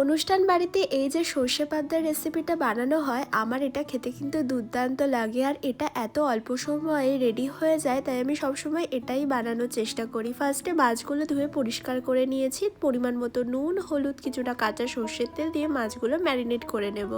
অনুষ্ঠান বাড়িতে এই যে সর্ষে পাতার রেসিপিটা বানানো হয়, আমার এটা খেতে কিন্তু দুর্দান্ত লাগে। আর এটা এত অল্প সময়ে রেডি হয়ে যায়, তাই আমি সবসময় এটাই বানানোর চেষ্টা করি। ফার্স্টে মাছগুলো ধুয়ে পরিষ্কার করে নিয়েছি। পরিমাণ মতো নুন, হলুদ, কিছুটা কাঁচা সর্ষের তেল দিয়ে মাছগুলো ম্যারিনেট করে নেব।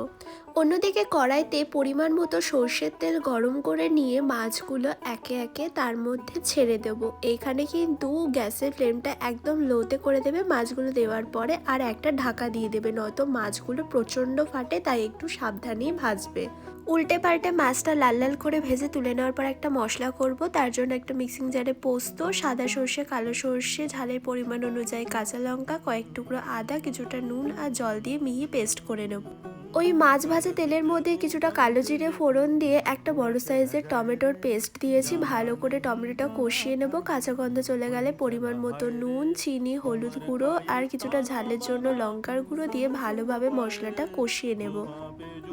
অন্যদিকে কড়াইতে পরিমাণ মতো সর্ষের তেল গরম করে নিয়ে মাছগুলো একে একে তার মধ্যে ছেড়ে দেব। এখানে কিন্তু গ্যাসের ফ্লেমটা একদম লোতে করে দেবে মাছগুলো দেওয়ার পরে। আর একটা ঢাকা দিয়ে দেবে, নয়তো মাছগুলো প্রচণ্ড ফাটে, তাই একটু সাবধানেই ভাজবে। উল্টে পাল্টে মাছটা লাল লাল করে ভেজে তুলে নেওয়ার পর একটা মশলা করব। তার জন্য একটা মিক্সিং জারে পোস্ত, সাদা সর্ষে, কালো সর্ষে, ঝালের পরিমাণ অনুযায়ী কাঁচা লঙ্কা, কয়েক টুকরো আদা, কিছুটা নুন আর জল দিয়ে মিহি পেস্ট করে নেব। ওই মাছ ভাজা তেলের মধ্যে কিছুটা কালো জিরে ফোড়ন দিয়ে একটা বড় সাইজের টমেটোর পেস্ট দিয়েছি। ভালো করে টমেটোটা কষিয়ে নেব। কাঁচা গন্ধ চলে গেলে পরিমাণ মতো নুন, চিনি, হলুদ গুঁড়ো আর কিছুটা ঝালের জন্য লঙ্কার গুঁড়ো দিয়ে ভালোভাবে মশলাটা কষিয়ে নেব।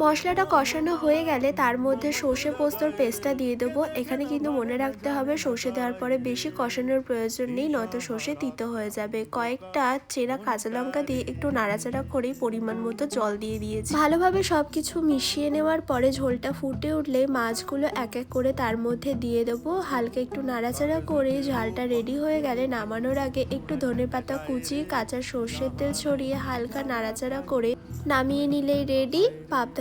মশলাটা কষানো হয়ে গেলে তার মধ্যে সর্ষে পোস্তর পেস্টটা দিয়ে দেবো। এখানে কিন্তু মনে রাখতে হবে, সর্ষে দেওয়ার পরে বেশি কষানোর প্রয়োজন নেই, নয়তো সর্ষে তিতো হয়ে যাবে। কয়েকটা চেরা কাঁচা লঙ্কা দিয়ে একটু নাড়াচাড়া করেই পরিমাণ মতো জল দিয়ে দিয়েছি। ভালোভাবে সব কিছু মিশিয়ে নেওয়ার পরে ঝোলটা ফুটে উঠলে মাছগুলো এক এক করে তার মধ্যে দিয়ে দেবো। হালকা একটু নাড়াচাড়া করে ঝালটা রেডি হয়ে গেলে নামানোর আগে একটু ধনে পাতা কুচি, কাঁচা সর্ষের তেল ছড়িয়ে হালকা নাড়াচাড়া করে নামিয়ে নিলেই রেডি।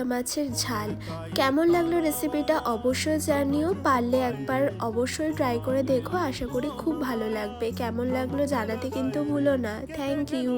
পাবদা মাছের ঝাল। কেমন লাগল রেসিপিটা অবশ্যই জানিও। পারলে একবার অবশ্যই ট্রাই করে দেখো। আশা করি খুব ভালো লাগবে। কেমন লাগল জানাতে কিন্তু ভুলো না। Thank you